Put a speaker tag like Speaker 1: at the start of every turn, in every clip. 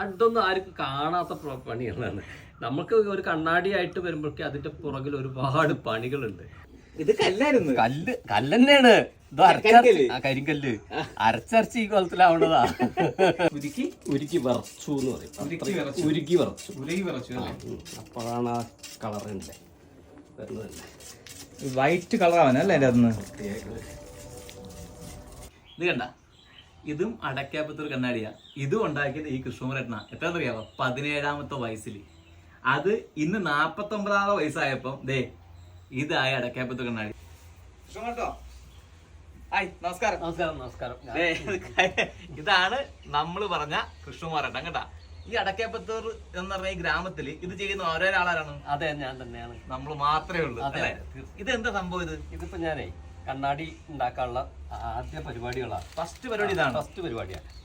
Speaker 1: അതൊന്നും ആർക്കും കാണാത്ത പണികളാണ്. നമുക്ക് ഒരു കണ്ണാടിയായിട്ട് വരുമ്പോഴേക്കും അതിന്റെ പുറകിൽ ഒരുപാട് പണികളുണ്ട്.
Speaker 2: ഇത് കല്ലായിരുന്നു.
Speaker 1: കല്ല് കല്ലെന്നെയാണ്. ഇത് അരച്ചരച്ച് ആ കരിങ്കല്ല്. അരച്ചരച്ച് ഈ കൊലത്തിലാവണതാ
Speaker 2: ഉരുക്കി
Speaker 1: ഉരുക്കി വിറച്ചു എന്ന് പറയും.
Speaker 2: ഉരുക്കി വിറച്ചു.
Speaker 1: ഉരുക്കി വിറച്ചു. അപ്പോഴാണ് ആ കളർ വരുന്നത്
Speaker 2: വൈറ്റ് കളർ അല്ലേ അതിന് അതൊന്ന് ഇത് കണ്ട? ഇതും അടക്കാപ്പത്തൊരു കണ്ണാടിയാ. ഇതും ഉണ്ടാക്കിയത് ഈ കൃഷ്ണകുമാരേട്ടന. എത്ര അറിയാവോ? പതിനേഴാമത്തെ വയസ്സിൽ അത് ഇന്ന് നാപ്പത്തി ഒമ്പതാമത്തെ വയസ്സായപ്പം ദേ ഇതായി അടക്കാപ്പത്തൊരു കണ്ണാടി. കൃഷ്ണകുമാരട്ടോ? ഹായ് നമസ്കാരം.
Speaker 1: നമസ്കാരം നമസ്കാരം.
Speaker 2: ദേ, ഇതാണ് നമ്മൾ പറഞ്ഞ കൃഷ്ണകുമാരേട്ടൻ കേട്ടാ. ഈ അടക്കാപ്പത്തൂർ എന്ന് പറഞ്ഞ ഈ ഗ്രാമത്തിൽ ഇത് ചെയ്യുന്ന ഓരോരാളാരാണ്?
Speaker 1: അതെ ഞാൻ തന്നെയാണ്.
Speaker 2: നമ്മൾ മാത്രമേ ഉള്ളൂ
Speaker 1: അതെ,
Speaker 2: അല്ലേ? ഇത് എന്താ സംഭവം ഇത്?
Speaker 1: ഇതിപ്പോ ഞാനേ കണ്ണാടി ഉണ്ടാക്കാനുള്ള ആദ്യ പരിപാടികളാണ്.
Speaker 2: ഫസ്റ്റ് പരിപാടി ഇതാണ്.
Speaker 1: ഫസ്റ്റ് പരിപാടിയാണ്.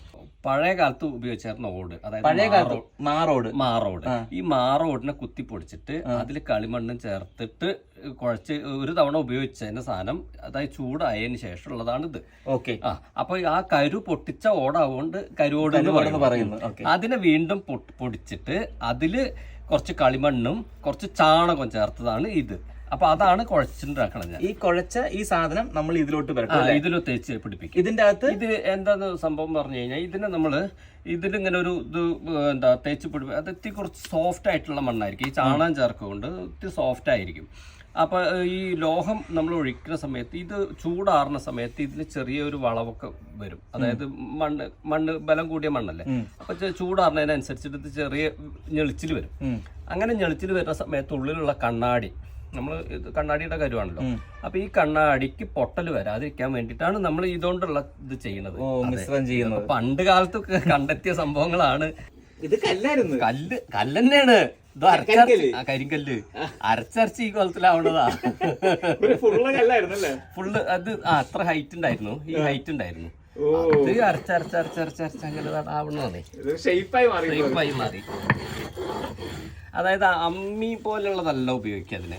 Speaker 1: പഴയ കാലത്ത് ഉപയോഗിച്ചായിരുന്നു ഓട് അതായത്
Speaker 2: പഴയ കാലത്ത്?
Speaker 1: മാറോ-
Speaker 2: മാറോട്
Speaker 1: മാറോട് ഈ മാറോടിനെ കുത്തി പൊടിച്ചിട്ട് അതിൽ കളിമണ്ണും ചേർത്തിട്ട് കുഴച്ച് ഒരു തവണ ഉപയോഗിച്ചതിന്റെ സാധനം അതായത് ചൂടായതിന് ശേഷമുള്ളതാണ് ഇത്.
Speaker 2: ഓക്കെ.
Speaker 1: ആ അപ്പൊ ആ കരു പൊട്ടിച്ച ഓടാവുകൊണ്ട് കരുവോട് എന്ന്
Speaker 2: പറയുന്നു.
Speaker 1: അതിനെ വീണ്ടും പൊടിച്ചിട്ട് അതിൽ കുറച്ച് കളിമണ്ണും കുറച്ച് ചാണകം ചേർത്തതാണ് ഇത്. അപ്പൊ അതാണ് കുഴച്ചിട്ടുണ്ടാക്കണം ഞാൻ.
Speaker 2: ഈ കുഴച്ച ഈ സാധനം നമ്മൾ ഇതിലോട്ട് വരട്ടെ
Speaker 1: ഇതിൽ തേച്ച് പിടിപ്പിക്കും.
Speaker 2: ഇതിന്റെ അകത്ത്
Speaker 1: ഇത് എന്താന്ന് സംഭവം പറഞ്ഞു കഴിഞ്ഞാൽ ഇതിന് നമ്മൾ ഇതിലിങ്ങനെ ഒരു ഇത് എന്താ തേച്ച് പിടിപ്പിക്കും അത് ഇത്തിരി കുറച്ച് സോഫ്റ്റ് ആയിട്ടുള്ള മണ്ണായിരിക്കും. ഈ ചാണകം ചേർക്കുകൊണ്ട് ഇത്തിരി സോഫ്റ്റ് ആയിരിക്കും. അപ്പൊ ഈ ലോഹം നമ്മൾ ഒഴിക്കുന്ന സമയത്ത് ഇത് ചൂടാറുന്ന സമയത്ത് ഇതിന് ചെറിയൊരു വളവൊക്കെ വരും. അതായത് മണ്ണ് മണ്ണ് ബലം കൂടിയ മണ്ണല്ലേ? അപ്പൊ ചൂടാറുന്നതിനനുസരിച്ചിട്ട് ഇത് ചെറിയ ഞെളിച്ചിൽ വരും. അങ്ങനെ ഞെളിച്ചിൽ വരുന്ന സമയത്ത് ഉള്ളിലുള്ള കണ്ണാടി നമ്മൾ ഇത് കണ്ണാടിയുടെ കരുവാണല്ലോ അപ്പൊ ഈ കണ്ണാടിക്ക് പൊട്ടൽ വരാതിരിക്കാൻ വേണ്ടിട്ടാണ് നമ്മൾ ഇതുകൊണ്ടുള്ള ഇത് ചെയ്യുന്നത്.
Speaker 2: മിശ്രം ചെയ്യുന്നത്.
Speaker 1: പണ്ട് കാലത്ത് കണ്ടെത്തിയ സംഭവങ്ങളാണ്.
Speaker 2: ഇത് കല്ലായിരുന്നു.
Speaker 1: കല്ല് കല്ലെന്നെയാണ്. ഇത് അരച്ചരച്ച് ആ കരിങ്കല്ല്. അരച്ചരച്ച് ഈ കൊലത്തിലാവണതാ.
Speaker 2: ഫുള്ള കല്ലായിരുന്നു
Speaker 1: ഫുള്ള് അത് ആ അത്ര ഹൈറ്റ് ഉണ്ടായിരുന്നു. ഈ ഹൈറ്റ് ഉണ്ടായിരുന്നു. അത് അരച്ചരച്ചരച്ചരച്ചരച്ച് അങ്ങനെ ആവണതാണേ.
Speaker 2: ഷേപ്പായി മാറി
Speaker 1: ഷേപ്പായി മാറി. അതായത് അമ്മി പോലുള്ളതല്ല ഉപയോഗിക്കുക അതിന്.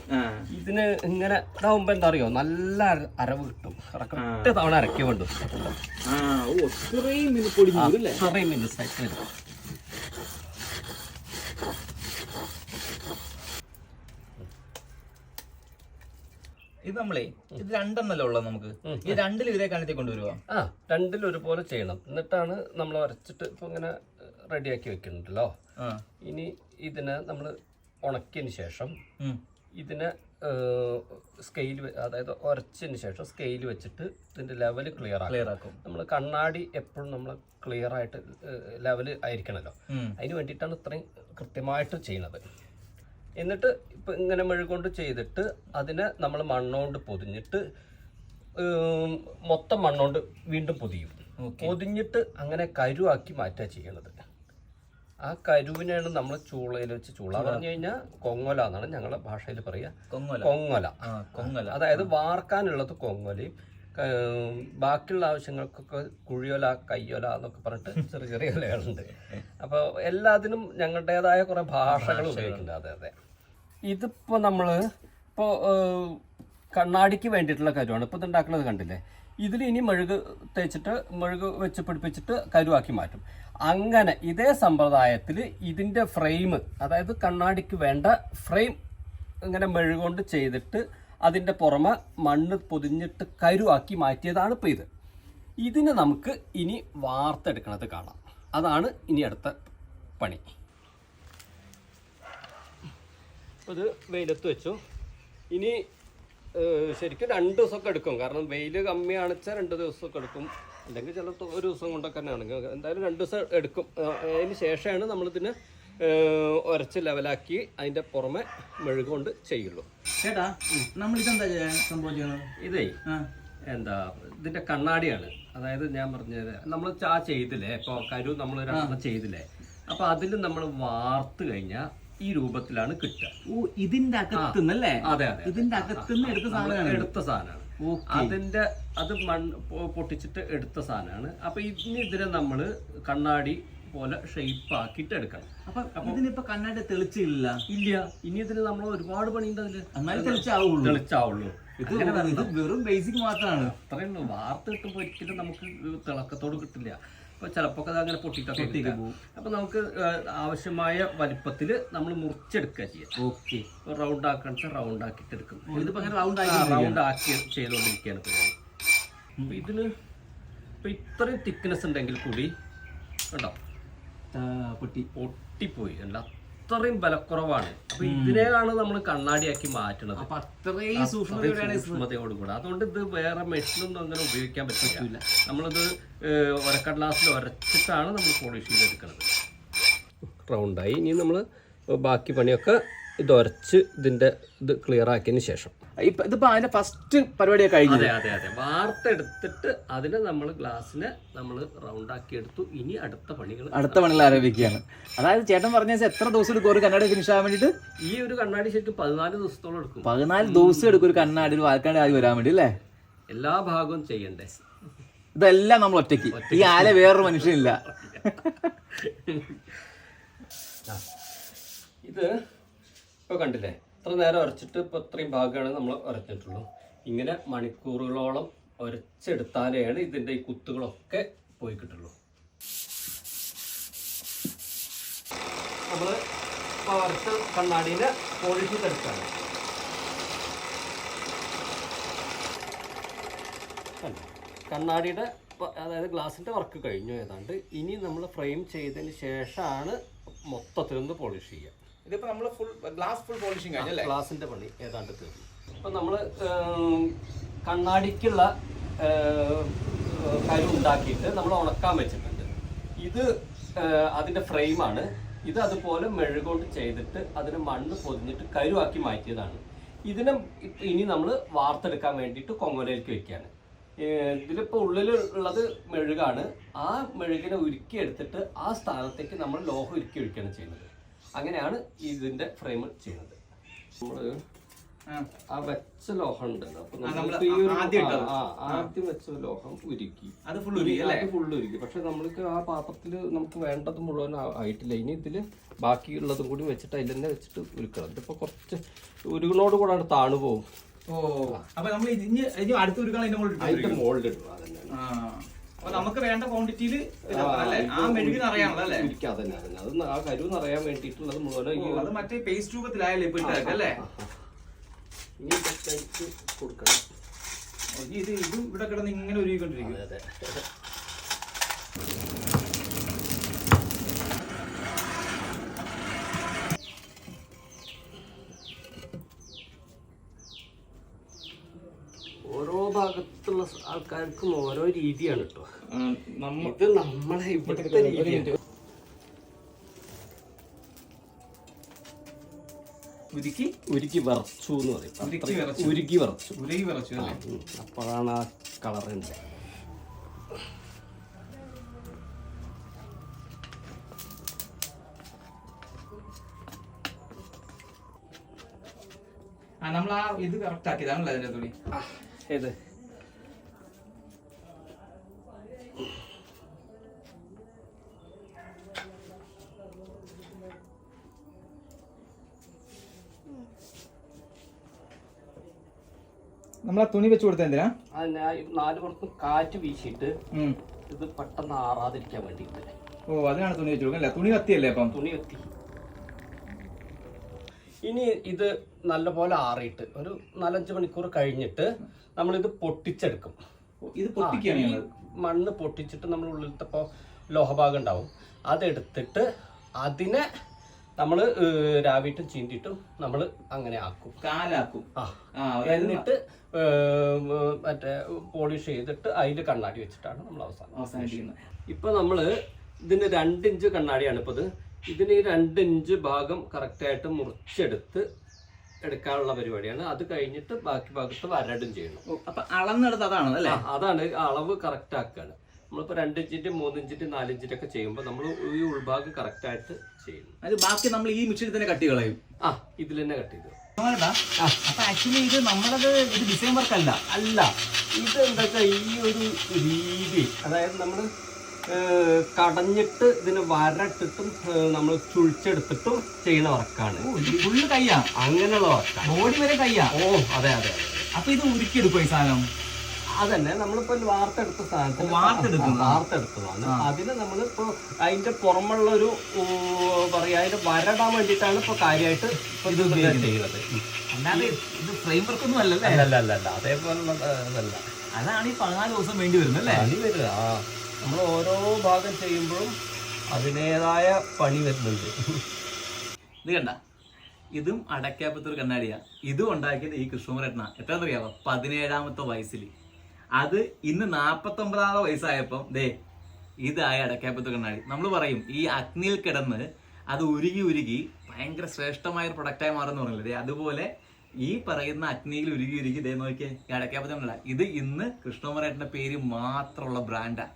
Speaker 1: ഇതിന് ഇങ്ങനെ ഇതാവുമ്പോ എന്താ അറിയോ നല്ല അരവ് കിട്ടും. കറക്റ്റ് തവണ അരക്കി വേണ്ടു
Speaker 2: അത്രയും
Speaker 1: മിനിസ് ആയിട്ട് വരും.
Speaker 2: ഇത് നമ്മളേ ഇത് രണ്ടെണ്ണല്ലോ ഉള്ളത് നമുക്ക്. ഈ രണ്ടിൽ ഇതേ കാലത്തേക്ക് കൊണ്ടുവരുവാ?
Speaker 1: ആ രണ്ടിൽ ഒരുപോലെ ചെയ്യണം. എന്നിട്ടാണ് നമ്മൾ അരച്ചിട്ട് ഇപ്പൊ ഇങ്ങനെ റെഡിയാക്കി വെക്കുന്നുണ്ടല്ലോ ഇനി ഇതിനെ നമ്മൾ ഉണക്കിയതിന് ശേഷം ഇതിനെ സ്കെയിൽ അതായത് ഉരച്ചതിന് ശേഷം സ്കെയിൽ വെച്ചിട്ട് ഇതിന്റെ ലെവൽ ക്ലിയർ
Speaker 2: ക്ലിയർ ആക്കും.
Speaker 1: നമ്മൾ കണ്ണാടി എപ്പോഴും നമ്മൾ ക്ലിയർ ആയിട്ട് ലെവൽ
Speaker 2: ആയിരിക്കണല്ലോ.
Speaker 1: അതിന് വേണ്ടിയിട്ടാണ് ഇത്രയും കൃത്യമായിട്ട് ചെയ്യുന്നത്. എന്നിട്ട് ഇപ്പം ഇങ്ങനെ മെഴുകൊണ്ട് ചെയ്തിട്ട് അതിനെ നമ്മൾ മണ്ണോണ്ട് പൊതിഞ്ഞിട്ട് മൊത്തം മണ്ണോണ്ട് വീണ്ടും പൊതിയും. പൊതിഞ്ഞിട്ട് അങ്ങനെ കരുവാക്കി മാറ്റുക ചെയ്യണത്. ആ കരുവിനെയാണ് നമ്മൾ ചൂളയിൽ വെച്ച് ചൂള. പറഞ്ഞു കഴിഞ്ഞാൽ കൊങ്ങൊല എന്നാണ് ഞങ്ങളുടെ ഭാഷയിൽ പറയുക
Speaker 2: കൊങ്ങല.
Speaker 1: കൊങ്ങൊല.
Speaker 2: കൊങ്ങൊല.
Speaker 1: അതായത് വാർക്കാനുള്ളത് കൊങ്ങൊലയും ബാക്കിയുള്ള ആവശ്യങ്ങൾക്കൊക്കെ കുഴിയൊല കയ്യൊല എന്നൊക്കെ പറഞ്ഞിട്ട് ചെറിയ ചെറിയ ഇലകളുണ്ട്. അപ്പോൾ എല്ലാത്തിനും ഞങ്ങളുടേതായ കുറേ ഭാഷകൾ. ഉപയോഗിക്കുന്നുണ്ട്. അതെ അതെ. ഇതിപ്പോൾ നമ്മൾ ഇപ്പോൾ കണ്ണാടിക്ക് വേണ്ടിയിട്ടുള്ള കരുവാണ്. ഇപ്പോൾ ഇതുണ്ടാക്കുന്നത് കണ്ടില്ലേ? ഇതിൽ ഇനി മെഴുക് തേച്ചിട്ട് മെഴുക് വെച്ച് പിടിപ്പിച്ചിട്ട് കരുവാക്കി മാറ്റും. അങ്ങനെ ഇതേ സമ്പ്രദായത്തിൽ ഇതിന്റെ ഫ്രെയിം അതായത് കണ്ണാടിക്ക് വേണ്ട ഫ്രെയിം ഇങ്ങനെ മെഴുകൊണ്ട് ചെയ്തിട്ട് അതിന്റെ പുറമെ മണ്ണ് പൊതിഞ്ഞിട്ട് കരുവാക്കി മാറ്റിയതാണ് ഇപ്പോൾ ഇത്. ഇതിന് നമുക്ക് ഇനി വാർത്തെടുക്കണത് കാണാം. അതാണ് ഇനി അടുത്ത പണി. ഇത് വെയിലത്ത് വെച്ചു. ഇനി ശരിക്കും രണ്ട് ദിവസമൊക്കെ എടുക്കും. കാരണം വെയിൽ കമ്മിയാണെച്ചാൽ രണ്ട് ദിവസമൊക്കെ എടുക്കും. അല്ലെങ്കിൽ ചില ഒരു ദിവസം കൊണ്ടൊക്കെ തന്നെ ആണെങ്കിൽ എന്തായാലും രണ്ട് ദിവസം എടുക്കും. അതിന് ശേഷമാണ് നമ്മളിതിന് ഉരച്ച് ലെവലാക്കി അതിന്റെ പുറമെ മെഴുകൊണ്ട് ചെയ്യുള്ളൂ.
Speaker 2: ചേട്ടാ നമ്മൾ ഇതെന്താ സംഭവം ചെയ്യണം
Speaker 1: ഇതേ എന്താ ഇതിന്റെ കണ്ണാടിയാണ്. അതായത് ഞാൻ പറഞ്ഞത് നമ്മൾ ചാ ചെയ്തില്ലേ? ഇപ്പോൾ കരു നമ്മൾ രണ്ടെണ്ണം ചെയ്തില്ലേ? അപ്പോൾ അതിൽ നമ്മൾ വാർത്ത് കഴിഞ്ഞാൽ ഈ രൂപത്തിലാണ് കിട്ടുക.
Speaker 2: ഓ ഇതിന്റെ അകത്തുനിന്നല്ലേ
Speaker 1: അതെ അതെ
Speaker 2: ഇതിന്റെ അകത്തുനിന്ന് എടുത്ത സാധനമാണ്.
Speaker 1: എടുത്ത സാധനമാണ്. അതിന്റെ അത് മണ്ണ് പൊട്ടിച്ചിട്ട് എടുത്ത സാധനമാണ്. അപ്പൊ ഇതിനെതിരെ ഇതിനെ നമ്മൾ കണ്ണാടി പോലെ ഷേപ്പ് ആക്കിയിട്ട് എടുക്കണം.
Speaker 2: അപ്പൊ ഇതിനിപ്പോ കണ്ണാടി തെളിച്ചില്ല?
Speaker 1: ഇല്ല. ഇനി ഇതിന് നമ്മൾ ഒരുപാട് പണിയുണ്ട് അതിൽ.
Speaker 2: എന്നാലും തെളിച്ചാവുള്ളൂ.
Speaker 1: തെളിച്ചാവുള്ളൂ.
Speaker 2: ഇത് ഇത് വെറും ബേസിക് മാത്രമാണ്
Speaker 1: അത്രയുള്ളൂ. വാർത്ത കിട്ടുമ്പോൾ ഒരിക്കലും നമുക്ക് തിളക്കത്തോട് കിട്ടില്ല. അപ്പോൾ ചിലപ്പോൾ അത് അങ്ങനെ പൊട്ടിയിട്ടൊക്കെ കിട്ടുക. അപ്പോൾ നമുക്ക് ആവശ്യമായ വലിപ്പത്തിൽ നമ്മൾ മുറിച്ചെടുക്കുക ചെയ്യാം.
Speaker 2: ഓക്കെ.
Speaker 1: റൗണ്ട് ആക്കണ റൗണ്ട് ആക്കിയിട്ട് എടുക്കും.
Speaker 2: ഇതിപ്പോ അങ്ങനെ റൗണ്ട്
Speaker 1: ആക്കി റൗണ്ട് ആക്കി. ചെയ്തുകൊണ്ടിരിക്കുകയാണ് ഇപ്പോൾ ഇതിന് ഇപ്പൊ ഇത്രയും തിക്നെസ് ഉണ്ടെങ്കിൽ കൂടി കണ്ടോ?
Speaker 2: പൊട്ടി.
Speaker 1: പൊട്ടിപ്പോയി. അല്ല അത്രയും ബലക്കുറവാണ്. അപ്പൊ ഇതിനെയാണ് നമ്മൾ കണ്ണാടിയാക്കി മാറ്റുന്നത്.
Speaker 2: അപ്പൊ അത്രയും സൂക്ഷ്മതയോടെയാണ്
Speaker 1: സൂക്ഷ്മതയോടുകൂടി അതുകൊണ്ട് ഇത് വേറെ മെഷീനൊന്നും അങ്ങനെ ഉപയോഗിക്കാൻ പറ്റില്ല. നമ്മളിത് ഒരക്കടലാസിൽ ഒരച്ചിട്ടാണ് നമ്മൾ പോളിഷ് ചെയ്തെടുക്കുന്നത് റൗണ്ടായി. ഇനി നമ്മൾ ബാക്കി പണിയൊക്കെ ഇത് ഉരച്ച് ഇതിന്റെ ഇത് ക്ലിയർ ആക്കിയതിന് ശേഷം.
Speaker 2: ഇപ്പൊ ഇതിപ്പോ അതിന്റെ ഫസ്റ്റ് പരിപാടിയൊക്കെ കഴിഞ്ഞത്
Speaker 1: അതെ അതെ അതെ. വാർത്തെടുത്തിട്ട് അതിനെ നമ്മൾ ഗ്ലാസ്സിനെ നമ്മൾ റൗണ്ട് ആക്കി എടുത്തു. ഇനി അടുത്ത പണികൾ
Speaker 2: അടുത്ത പണികൾ ആരംഭിക്കുകയാണ്. അതായത് ചേട്ടൻ പറഞ്ഞ എത്ര ദിവസം എടുക്കും ഒരു കണ്ണാടി ഫിനിഷ് ആവാൻ വേണ്ടിട്ട്
Speaker 1: ഈ ഒരു കണ്ണാടി ശരിക്കും പതിനാല് ദിവസത്തോളം എടുക്കും.
Speaker 2: പതിനാല് ദിവസം എടുക്കും ഒരു കണ്ണാടി ഒരു ആദ്യം ആയി വരാൻ വേണ്ടി അല്ലേ?
Speaker 1: എല്ലാ ഭാഗവും ചെയ്യണ്ടേ?
Speaker 2: ഇതെല്ലാം നമ്മൾ ഒറ്റയ്ക്ക്. ഈ ആല വേറൊരു മനുഷ്യനില്ല.
Speaker 1: ഇത് ഇപ്പൊ കണ്ടില്ലേ? ഇത്ര നേരം ഉരച്ചിട്ട് ഇപ്പോൾ ഇത്രയും ഭാഗമാണ് നമ്മൾ ഉരച്ചിട്ടുള്ളൂ ഇങ്ങനെ മണിക്കൂറുകളോളം ഉരച്ചെടുത്താലാണ് ഇതിന്റെ ഈ കുത്തുകളൊക്കെ പോയി കിട്ടുള്ളൂ. നമ്മൾ ഉരച്ച കണ്ണാടീനെ കണ്ടോ? കണ്ണാടിയുടെ അതായത് ഗ്ലാസിന്റെ വർക്ക് കഴിഞ്ഞു ഏതാണ്ട്. ഇനി നമ്മൾ ഫ്രെയിം ചെയ്തതിന് ശേഷമാണ് മൊത്തത്തിലൊന്ന് പോളിഷ് ചെയ്യുക
Speaker 2: ഇതിപ്പോ നമ്മൾ ഫുൾ ഗ്ലാസ് ഫുൾ പോളിഷിംഗ് കഴിഞ്ഞല്ലേ
Speaker 1: ഗ്ലാസിന്റെ പണി ഏതാണ്ട് തീർന്നു. അപ്പൊ നമ്മൾ കണ്ണാടിക്കുള്ള കരു ഉണ്ടാക്കിയിട്ട് നമ്മൾ ഉണക്കാൻ വെച്ചിട്ടുണ്ട്. ഇത് അതിന്റെ ഫ്രെയിമാണ്. ഇത് അതുപോലെ മെഴുകൊണ്ട് ചെയ്തിട്ട് അതിന് മണ്ണ് പൊതിഞ്ഞിട്ട് കരുവാക്കി മാറ്റിയതാണ്. ഇതിനെ ഇപ്പ ഇനി നമ്മൾ വാർത്തെടുക്കാൻ വേണ്ടിയിട്ട് കൊങ്ങോലയിലേക്ക് വെക്കുകയാണ് ഇതിലിപ്പോൾ ഇതിലിപ്പോ ഉള്ളിൽ ഉള്ളത് മെഴുകാണ്. ആ മെഴുകിനെ ഉരുക്കിയെടുത്തിട്ട് ആ സ്ഥാനത്തേക്ക് നമ്മൾ ലോഹം ഉരുക്കി ഒഴിക്കുകയാണ് ചെയ്യുന്നത്. അങ്ങനെയാണ് ഇതിന്റെ ഫ്രെയിം ചെയ്യുന്നത്. നമ്മൾ ആ. വെച്ച ലോഹം ഉണ്ടല്ലോ. അപ്പൊ
Speaker 2: നമ്മൾ
Speaker 1: നമ്മൾക്ക് ഈ ഒരു-
Speaker 2: ആദ്യം
Speaker 1: വെച്ച ലോഹം ഉരുക്കി.
Speaker 2: അത് ഫുൾ
Speaker 1: ഉരുക്കി പക്ഷെ നമ്മൾക്ക് ആ പാത്രത്തിൽ നമുക്ക് വേണ്ടത് മുഴുവൻ ആയിട്ടില്ല. ഇനി ഇതിൽ ബാക്കിയുള്ളതും കൂടി വെച്ചിട്ട് അതിൽ തന്നെ വെച്ചിട്ട് ഉരുക്കണം. ഇതിപ്പോ കുറച്ച് ഉരുകിനോട് കൂടെ താണു പോകും
Speaker 2: ഓ. അപ്പൊ നമ്മൾ ഇനി അടുത്ത ഒരു അതിന്റെ മുകളിൽ
Speaker 1: ഇടുക അതന്നെ.
Speaker 2: നമുക്ക് വേണ്ട ക്വാണ്ടിറ്റിയിൽ ആ മെഴുകിന് അറിയാമല്ലോ അല്ലേ?
Speaker 1: അത് ആ കരു നിറയാൻ വേണ്ടിയിട്ടുള്ളത് മുഴുവൻ
Speaker 2: അത് മറ്റേ പേസ്റ്റ് രൂപത്തിലായല്ലേ ഇപ്പൊ ഇട്ടേക്ക് അല്ലേ?
Speaker 1: ഇനി ഇതൊക്കെ കൊടുക്കണം.
Speaker 2: ഇത് ഇത് ഇവിടെ കിടന്ന് ഇങ്ങനെ
Speaker 1: അതെ അതെ. ഓരോ ഭാഗത്തുള്ള ആൾക്കാർക്കും ഓരോ രീതിയാണ് കേട്ടോ ഇത് നമ്മളെ ഇവിടുത്തെ രീതിയാണ്
Speaker 2: ഉരുക്കി?
Speaker 1: ഉരുക്കി വിറച്ചു എന്ന് പറയും.
Speaker 2: ഉരുക്കി
Speaker 1: അത്രയും
Speaker 2: വിറച്ചു.
Speaker 1: ഉരുക്കി വിറച്ചു.
Speaker 2: ഉരുകി അല്ലേ?
Speaker 1: അപ്പോഴാണ് ആ
Speaker 2: കളറിന്റെ നമ്മൾ ആ ഇത് കറക്റ്റ് ആക്കിയതാണല്ലോ അതിന്റെ തുണി?
Speaker 1: ഏത്?
Speaker 2: നമ്മൾ ആ തുണി വെച്ച് കൊടുത്ത എന്തിനാ?
Speaker 1: നാല് പുറത്തും കാറ്റ് വീശിയിട്ട്. ഇത് പെട്ടെന്ന് ആറാതിരിക്കാൻ വേണ്ടിയിട്ട്.
Speaker 2: ഓ അതിനാണ് തുണി വെച്ച് കൊടുക്കുക തുണി കത്തിയല്ലേ അപ്പം?
Speaker 1: തുണി കത്തി. ഇനി ഇത് നല്ലപോലെ ആറിയിട്ട് ഒരു നാലഞ്ച് മണിക്കൂർ കഴിഞ്ഞിട്ട് നമ്മളിത് പൊട്ടിച്ചെടുക്കും.
Speaker 2: ഇത് പൊട്ടിക്കുകയാണ്
Speaker 1: മണ്ണ് പൊട്ടിച്ചിട്ട് നമ്മൾ ഉള്ളിലത്തെ ഇപ്പോൾ ലോഹഭാഗം ഉണ്ടാവും. അതെടുത്തിട്ട് അതിനെ നമ്മൾ രാവിട്ടും ചീന്തിയിട്ടും നമ്മൾ അങ്ങനെ ആക്കും.
Speaker 2: കാലാക്കും.
Speaker 1: ആ. എന്നിട്ട് മറ്റേ പോളിഷ് ചെയ്തിട്ട് അതിൽ കണ്ണാടി വെച്ചിട്ടാണ് നമ്മൾ അവസാനം
Speaker 2: അവസാനിപ്പിക്കുന്നത്.
Speaker 1: ഇപ്പൊ നമ്മൾ ഇതിന് രണ്ടിഞ്ച് കണ്ണാടിയാണ് ഇപ്പൊ ഇത് ഇതിന് ഈ രണ്ടിഞ്ച് ഭാഗം കറക്റ്റായിട്ട് മുറിച്ചെടുത്ത് എടുക്കാനുള്ള പരിപാടിയാണ്. അത് കഴിഞ്ഞിട്ട് ബാക്കി ഭാഗത്ത് വരടും ചെയ്യണം.
Speaker 2: അപ്പൊ അളന്നെടുത്ത് അതാണ് അല്ലേ?
Speaker 1: അതാണ് അളവ് കറക്റ്റ് ആക്കുകയാണ് നമ്മളിപ്പോ രണ്ട് ഇഞ്ചിന്റെ മൂന്ന് ഇഞ്ചിന്റെ നാല് ഇഞ്ചിന്റെ ഒക്കെ ചെയ്യുമ്പോൾ നമ്മൾ ഈ ഉൾഭാഗം കറക്റ്റ് ആയിട്ട് ചെയ്യുന്നു.
Speaker 2: അത് ബാക്കി നമ്മൾ ഈ മിക്സിയിൽ തന്നെ കട്ട് കളയും.
Speaker 1: ആ ഇതിൽ തന്നെ കട്ട് ചെയ്തു
Speaker 2: അപ്പൊ ആക്ച്വലി ഇത് നമ്മളത് ഇത് ഡിസൈൻ വർക്ക് അല്ല.
Speaker 1: അല്ല ഇത് എന്താ ഈ ഒരു രീതി അതായത് നമ്മൾ കടഞ്ഞിട്ട് ഇതിന് വരട്ടിട്ടും നമ്മൾ ചുഴിച്ചെടുത്തിട്ടും ചെയ്യുന്ന വർക്കാണ്.
Speaker 2: ഫുള്ള് കയ്യാ?
Speaker 1: അങ്ങനെയുള്ള വർക്കാണ്
Speaker 2: ബോഡി വരെ കയ്യാ?
Speaker 1: ഓ അതെ അതെ.
Speaker 2: അപ്പൊ ഇത് ഉരുക്കിയെടുക്കും ഈ സാധനം?
Speaker 1: അതന്നെ നമ്മളിപ്പോ വാർത്തെടുത്ത സാധനത്തിന് വാർത്തെടുത്തതാണ്. അതിന് നമ്മളിപ്പോ അതിന്റെ പുറമുള്ള ഒരു പറയാ അതിന്റെ വരടാൻ വേണ്ടിയിട്ടാണ് ഇപ്പൊ കാര്യമായിട്ട് ഇത് ചെയ്യുന്നത്.
Speaker 2: അല്ലാതെ ഇത് ഫ്രെയിം വർക്ക് ഒന്നും അല്ലല്ലേ
Speaker 1: അല്ല അല്ല അതല്ല.
Speaker 2: അതാണ് ഈ പതിനാല് ദിവസം വേണ്ടി വരുന്നത് അല്ലേ
Speaker 1: നമ്മൾ ഓരോ ഭാഗം ചെയ്യുമ്പോഴും അതിനേതായ പണി വരുന്നുണ്ട്.
Speaker 2: ഇത് കണ്ട? ഇതും അടക്കാപ്പത്തൊരു കണ്ണാടിയാണ് ഇതും ഉണ്ടാക്കിയത് ഈ കൃഷ്ണകുമാരേട്ടന. എത്രയെന്നറിയാവോ പതിനേഴാമത്തെ വയസ്സിൽ. അത് ഇന്ന് നാൽപ്പത്തൊമ്പതാമത്തെ വയസ്സായപ്പം ദേ ഇതായ അടക്കാപ്പത്തൊരു കണ്ണാടി. നമ്മൾ പറയും ഈ അഗ്നിയിൽ കിടന്ന് അത് ഉരുകി ഉരുകി ഭയങ്കര ശ്രേഷ്ഠമായ ഒരു പ്രൊഡക്റ്റായി മാറുമെന്ന് പറഞ്ഞില്ലേ? അതുപോലെ ഈ പറയുന്ന അഗ്നിയിൽ ഉരുകി ഉരുകി ദേ നോക്കിയേ ഈ അടക്കാപ്പത്തൊരു കണ്ണാടി. ഇത് ഇന്ന് കൃഷ്ണകുമാരേട്ടന്റെ പേര് മാത്രമുള്ള ബ്രാൻഡാ